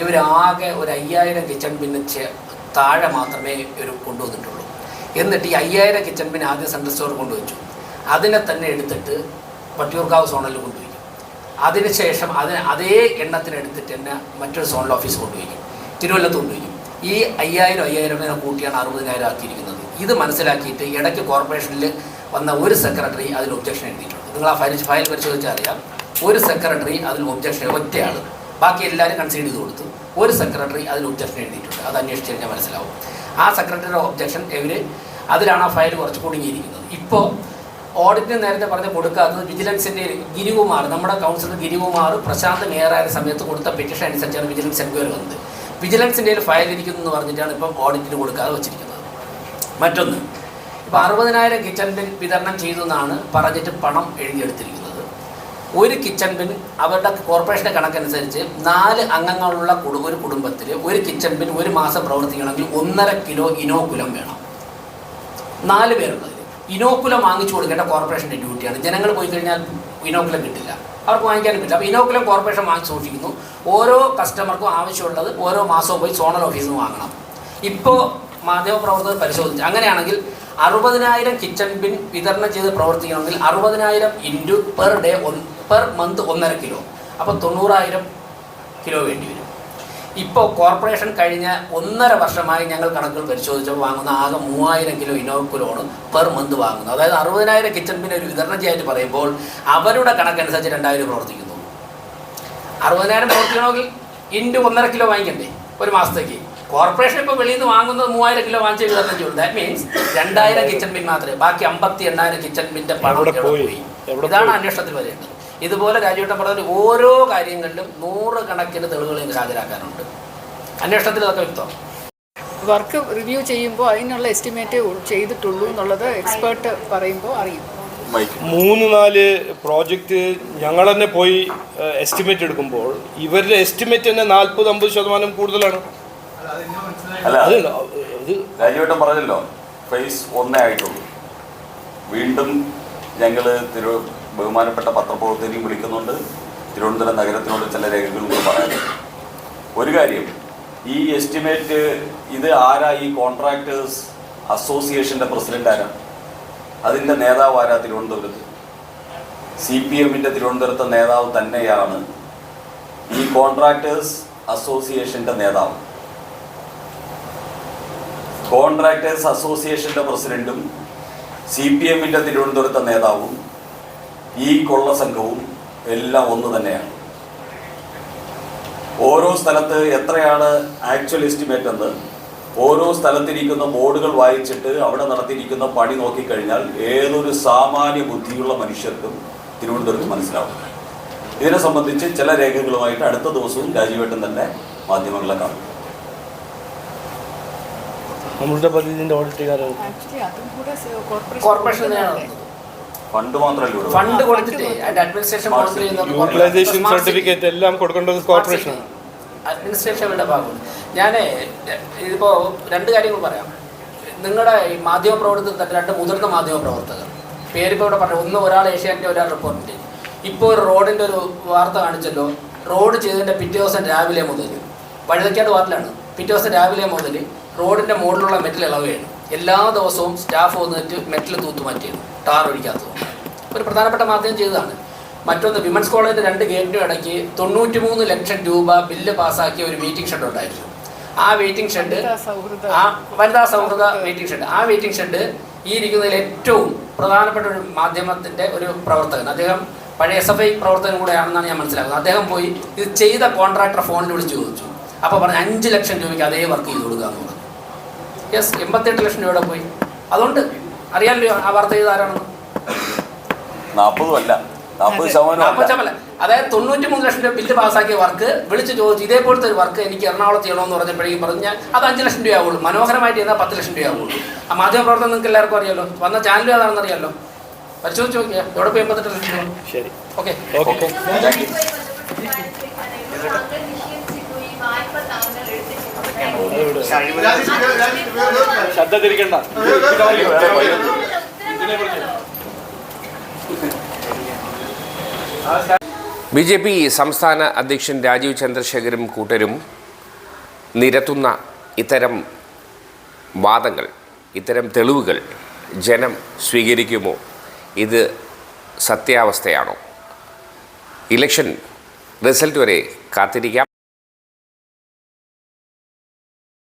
ഇവരാകെ ഒരു അയ്യായിരം കിച്ചൺ ബിന്ന് താഴെ മാത്രമേ ഇവർ കൊണ്ടുവന്നിട്ടുള്ളൂ. എന്നിട്ട് ഈ അയ്യായിരം കിച്ചൺ ബിൻ ആദ്യം സെൻട്രൽ സ്റ്റോർ കൊണ്ടുവച്ചു. അതിനെ തന്നെ എടുത്തിട്ട് വട്ടിയൂർക്കാവ് സോണിൽ കൊണ്ടുപോയി അതിനുശേഷം അതിന് അതേ എണ്ണത്തിനെടുത്തിട്ട് തന്നെ മറ്റൊരു സോണൽ ഓഫീസ് കൊണ്ടുപോയി തിരുവല്ലത്ത് കൊണ്ടുപോയി ഈ അയ്യായിരം അയ്യായിരം ഇതിനെ കൂട്ടിയാണ് അറുപതിനായിരം ആക്കിയിരിക്കുന്നത്. ഇത് മനസ്സിലാക്കിയിട്ട് ഇടയ്ക്ക് കോർപ്പറേഷനിൽ വന്ന ഒരു സെക്രട്ടറി അതിൽ ഒബ്ജക്ഷൻ എഴുതിയിട്ടുണ്ട്. നിങ്ങൾ ആ ഫയൽ ഫയൽ പരിശോധിച്ചാൽ അറിയാം. ഒരു സെക്രട്ടറി അതിൽ ഒബ്ജക്ഷൻ ഒറ്റയാൾ ബാക്കി എല്ലാവരും കൺസീഡ് ചെയ്ത് കൊടുത്തു. ഒരു സെക്രട്ടറി അതിൽ ഒബ്ജക്ഷൻ എഴുതിയിട്ടുണ്ട്. അത് അന്വേഷിച്ച് കഴിഞ്ഞാൽ മനസ്സിലാവും. ആ സെക്രട്ടറിയുടെ ഒബ്ജക്ഷൻ ഇവർ അതിലാണ് ആ ഫയൽ കുറച്ച് കുടുങ്ങിയിരിക്കുന്നത്. ഇപ്പോൾ ഓഡിറ്റിന് നേരത്തെ പറഞ്ഞ് കൊടുക്കാത്തത് വിജിലൻസിന്റെ ഗിരികുമാർ നമ്മുടെ കൗൺസിലർ ഗിരികുമാർ പ്രശാന്ത് മേയറായ സമയത്ത് കൊടുത്ത പെറ്റീഷൻ അനുസരിച്ചാണ് വിജിലൻസ് എൻക്വയറി വന്നത്. വിജിലൻസിന്റെ ഫയൽ ഇരിക്കുന്നു എന്ന് പറഞ്ഞിട്ടാണ് ഇപ്പം ഓഡിറ്റിന് കൊടുക്കാതെ വെച്ചിരിക്കുന്നത്. മറ്റൊന്ന് ഇപ്പോൾ അറുപതിനായിരം കിച്ചൺ ബിൽ വിതരണം ചെയ്തു എന്നാണ് പറഞ്ഞിട്ട് പണം എഴുതിയെടുത്തിരിക്കുന്നത്. ഒരു കിച്ചൺ ബിൻ അവരുടെ കോർപ്പറേഷന്റെ കണക്കനുസരിച്ച് നാല് അംഗങ്ങളുള്ള കുടുംബ ഒരു കുടുംബത്തിൽ ഒരു കിച്ചൺ ബിൻ ഒരു മാസം പ്രവർത്തിക്കണമെങ്കിൽ ഒന്നര കിലോ ഇനോക്കുലം വേണം. നാല് പേരുള്ളത്. ഇനോക്കുലം വാങ്ങിച്ചു കൊടുക്കേണ്ട കോർപ്പറേഷന്റെ ഡ്യൂട്ടിയാണ് ജനങ്ങൾ പോയി കഴിഞ്ഞാൽ ഇനോക്കുലം കിട്ടില്ല. അവർക്ക് വാങ്ങിക്കാനും പറ്റില്ല. അപ്പോൾ ഇനോക്കുലം കോർപ്പറേഷൻ വാങ്ങി സൂക്ഷിക്കുന്നു. ഓരോ കസ്റ്റമർക്കും ആവശ്യമുള്ളത് ഓരോ മാസവും പോയി സോണൽ ഓഫീസിൽ നിന്ന് വാങ്ങണം. ഇപ്പോൾ മാധ്യമപ്രവർത്തകർ പരിശോധിച്ചു. അങ്ങനെയാണെങ്കിൽ അറുപതിനായിരം കിച്ചൺ ബിൻ വിതരണം ചെയ്ത് പ്രവർത്തിക്കണമെങ്കിൽ അറുപതിനായിരം into per day per month ഒന്നര കിലോ അപ്പോൾ തൊണ്ണൂറായിരം കിലോ വേണ്ടി വരും. ഇപ്പോൾ കോർപ്പറേഷൻ കഴിഞ്ഞ ഒന്നര വർഷമായി ഞങ്ങൾ കണക്കുകൾ പരിശോധിച്ചപ്പോൾ വാങ്ങുന്ന ആകെ മൂവായിരം കിലോ ഇനോക്കുലോണ് പെർ മന്ത് വാങ്ങുന്നത് അതായത് അറുപതിനായിരം കിച്ചൺ ബിൻ ഒരു വിതരണ ചെയ്യാനായിട്ട് പറയുമ്പോൾ അവരുടെ കണക്കനുസരിച്ച് രണ്ടായിരം പ്രവർത്തിക്കുന്നു. അറുപതിനായിരം പ്രവർത്തിക്കണമെങ്കിൽ ഇന്റു ഒന്നര കിലോ വാങ്ങിക്കണ്ടേ? ഒരു മാസത്തേക്ക്. കോർപ്പറേഷൻ ഇപ്പോൾ വെളിയിൽ നിന്ന് വാങ്ങുന്നത് മൂവായിരം കിലോ വാങ്ങിച്ച് വിതരണം ചെയ്യും ദാറ്റ് മീൻസ് രണ്ടായിരം കിച്ചൺ ബിൻ മാത്രമേ. ബാക്കി അമ്പത്തി എണ്ണായിരം കിച്ചൺ ബിന്റെ പണം? പോയി? ഇതാണ് അന്വേഷണത്തിൽ വരേണ്ടത്. ഇതുപോലെ രാജുവേട്ടൻ പറഞ്ഞ ഓരോ കാര്യങ്ങളിലും നൂറ് കണക്കിന് തെളിവുകൾ എനിക്ക് ഹാജരാക്കാനുണ്ട്. അന്വേഷണത്തിൽ അതൊക്കെ വ്യക്തം വർക്ക് റിവ്യൂ ചെയ്യുമ്പോൾ അതിനുള്ള എസ്റ്റിമേറ്റ് ചെയ്തിട്ടുള്ളൂ എന്നുള്ളത് എക്സ്പേർട്ട് പറയുമ്പോൾ അറിയും. മൂന്ന് നാല് പ്രോജക്റ്റ് ഞങ്ങൾ തന്നെ പോയി എസ്റ്റിമേറ്റ് എടുക്കുമ്പോൾ ഇവരുടെ എസ്റ്റിമേറ്റ് തന്നെ നാൽപ്പത് അമ്പത് ശതമാനം കൂടുതലാണ്. അല്ല അത് ഇത് രാജുവേട്ടൻ പറഞ്ഞല്ലോ ഫേസ് ഒന്നേ ആയിട്ടുള്ളൂ. വീണ്ടും ഞങ്ങൾ തിരു ബഹുമാനപ്പെട്ട പത്രപ്രവർത്തകരെയും വിളിക്കുന്നുണ്ട്. തിരുവനന്തപുരം നഗരത്തിനോട് ചില രേഖകളും കൂടി പറയാനുണ്ട്. ഒരു കാര്യം ഈ എസ്റ്റിമേറ്റ് ഇത് ആരാ ഈ കോൺട്രാക്ടേഴ്സ് അസോസിയേഷന്റെ പ്രസിഡന്റ് ആരാ? അതിന്റെ നേതാവ് ആരാ തിരുവനന്തപുരത്ത്? സി പി എമ്മിന്റെ തിരുവനന്തപുരത്തെ നേതാവ് തന്നെയാണ് ഈ കോൺട്രാക്ടേഴ്സ് അസോസിയേഷന്റെ നേതാവ്. കോൺട്രാക്ടേഴ്സ് അസോസിയേഷന്റെ പ്രസിഡന്റും സി പി എമ്മിന്റെ തിരുവനന്തപുരത്തെ നേതാവും ഈ കൊള്ള സംഘവും എല്ലാം ഒന്ന് തന്നെയാണ്. ഓരോ സ്ഥലത്ത് എത്രയാണ് ആക്ച്വൽ എസ്റ്റിമേറ്റ് എന്ന് ഓരോ സ്ഥലത്തിരിക്കുന്ന ബോർഡുകൾ വായിച്ചിട്ട് അവിടെ നടത്തിയിരിക്കുന്ന പണി നോക്കിക്കഴിഞ്ഞാൽ ഏതൊരു സാമാന്യ ബുദ്ധിയുള്ള മനുഷ്യർക്കും തിരുവനന്തപുരത്ത് മനസ്സിലാവും. ഇതിനെ സംബന്ധിച്ച് ചില രേഖകളുമായിട്ട് അടുത്ത ദിവസവും രാജീവേട്ടൻ തന്നെ മാധ്യമങ്ങളെ കാണും. നമ്മളുടെ കൂടെ കോർപ്പറേഷൻ? ഫണ്ട് മാത്രമല്ല ഫണ്ട് കൊടുത്തിട്ട് അതിന്റെ അഡ്മിനിസ്ട്രേഷൻ മോണിറ്റർ യൂട്ടിലൈസേഷൻ സർട്ടിഫിക്കറ്റ് എല്ലാം കൊടുക്കേണ്ടത് കോർപ്പറേഷനാണ് അഡ്മിനിസ്ട്രേഷനുടെ ഭാഗമാണ് ഞാൻ ഇതിപ്പോൾ രണ്ട് കാര്യങ്ങൾ പറയാം. നിങ്ങളുടെ ഈ മാധ്യമ പ്രവർത്തകർ രണ്ട് മുതിർന്ന മാധ്യമ പ്രവർത്തകർ. പേരിപ്പോൾ ഇവിടെ പറഞ്ഞു ഒന്ന് ഒരാൾ ഏഷ്യാന്റെ ഒരാൾ റിപ്പോർട്ടിന്റെ ഇപ്പോൾ ഒരു റോഡിന്റെ ഒരു വാർത്ത കാണിച്ചല്ലോ. റോഡ് ചെയ്തതിന്റെ പിറ്റേ ദിവസം രാവിലെ മുതൽ വഴുതക്കാട് വാർഡിലാണ് പിറ്റേ ദിവസം രാവിലെ മുതൽ റോഡിന്റെ മുകളിലുള്ള മെറ്റൽ ഇളവുകയാണ്. എല്ലാ ദിവസവും സ്റ്റാഫ് വന്നിട്ട് മെറ്റൽ തൂത്തു ഒഴിക്കാത്തത് ഒരു പ്രധാനപ്പെട്ട മാധ്യമം ചെയ്തതാണ്. മറ്റൊന്ന് വിമൻസ് കോളേജിന്റെ രണ്ട് ഗേറ്റിനും ഇടയ്ക്ക് തൊണ്ണൂറ്റി മൂന്ന് ലക്ഷം രൂപ ബില്ല് പാസ്സാക്കിയ ഒരു മീറ്റിംഗ് ഷെഡ് ഉണ്ടായിരുന്നു. ആ വെയിറ്റിംഗ് ഷെഡ് ആ വനിതാ സൗഹൃദ വെയിറ്റിംഗ് ഷെഡ് ആ വെയിറ്റിംഗ് ഷെഡ് ഈ ഇരിക്കുന്നതിൽ ഏറ്റവും പ്രധാനപ്പെട്ട ഒരു മാധ്യമത്തിന്റെ ഒരു പ്രവർത്തകൻ. അദ്ദേഹം പഴയ എസ് എഫ് ഐ പ്രവർത്തകൻ കൂടെയാണെന്നാണ് ഞാൻ മനസ്സിലാക്കുന്നത്. അദ്ദേഹം പോയി ഇത് ചെയ്ത കോൺട്രാക്ടറെ ഫോണിൽ വിളിച്ച് ചോദിച്ചു. അപ്പോൾ പറഞ്ഞു അഞ്ച് ലക്ഷം രൂപയ്ക്ക് അതേ വർക്ക് ചെയ്ത് കൊടുക്കുക എന്ന് പറഞ്ഞു. യെസ് എൺപത്തെട്ട് ലക്ഷം രൂപയുടെ പോയി. അതുകൊണ്ട് അറിയാമല്ലോ ആ വാർത്ത ചെയ്ത് ആരാണെന്ന്? നാൽപ്പതും അല്ല നാൽപ്പത് ശതമാനം അതായത് തൊണ്ണൂറ്റി മൂന്ന് ലക്ഷം രൂപ ബില്ല് പാസ്സാക്കിയ വർക്ക് വിളിച്ച് ചോദിച്ചു ഇതേപോലത്തെ ഒരു വർക്ക് എനിക്ക് എറണാകുളത്ത് ചെയ്യണമെന്ന് പറഞ്ഞപ്പോഴേക്കും പറഞ്ഞു ഞാൻ അത് അഞ്ച് ലക്ഷം രൂപ ആവുള്ളൂ. മനോഹരമായിട്ട് ചെയ്താൽ പത്ത് ലക്ഷം രൂപ ആവുള്ളൂ. ആ മാധ്യമ പ്രവർത്തനം നിങ്ങൾക്ക് എല്ലാവർക്കും അറിയാലോ. വന്ന ചാനൽ ഏതാണെന്ന് അറിയാലോ? പരിശോധിച്ച് നോക്കിയാൽ എവിടെ പോയി എൺപത്തെട്ട് ലക്ഷം രൂപ? ശരി. ഓക്കെ. ഓക്കെ. Thank you. ശ്രദ്ധ തിരിക്കണ്ട ബി ജെ പി സംസ്ഥാന അധ്യക്ഷൻ രാജീവ് ചന്ദ്രശേഖരും കൂട്ടരും നിരത്തുന്ന ഇത്തരം വാദങ്ങൾ ഇത്തരം തെളിവുകൾ ജനം സ്വീകരിക്കുമോ? ഇത് സത്യാവസ്ഥയാണോ? ഇലക്ഷൻ റിസൾട്ട് വരെ കാത്തിരിക്കാം.